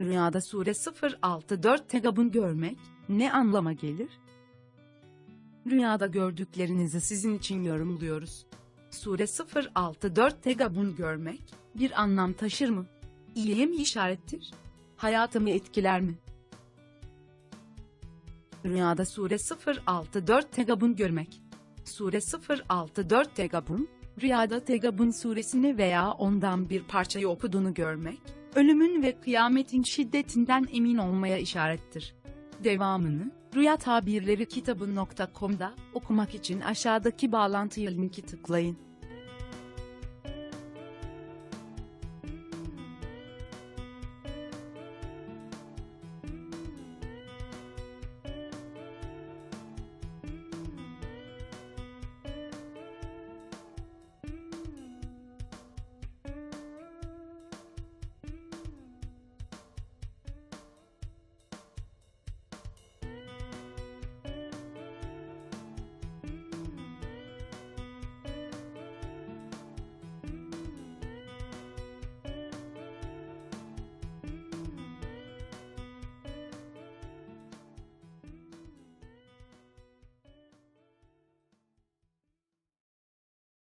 Rüyada sure 064 tegabun görmek ne anlama gelir? Rüyada gördüklerinizi sizin için yorumluyoruz. Sure 064 tegabun görmek bir anlam taşır mı? İyiye mi işarettir? Hayatımı etkiler mi? Rüyada sure 064 tegabun görmek. Sure 064 tegabun, rüyada tegabun suresini veya ondan bir parçayı okuduğunu görmek, ölümün ve kıyametin şiddetinden emin olmaya işarettir. Devamını, Rüya Tabirleri kitabı.com'da okumak için aşağıdaki bağlantıya linki tıklayın.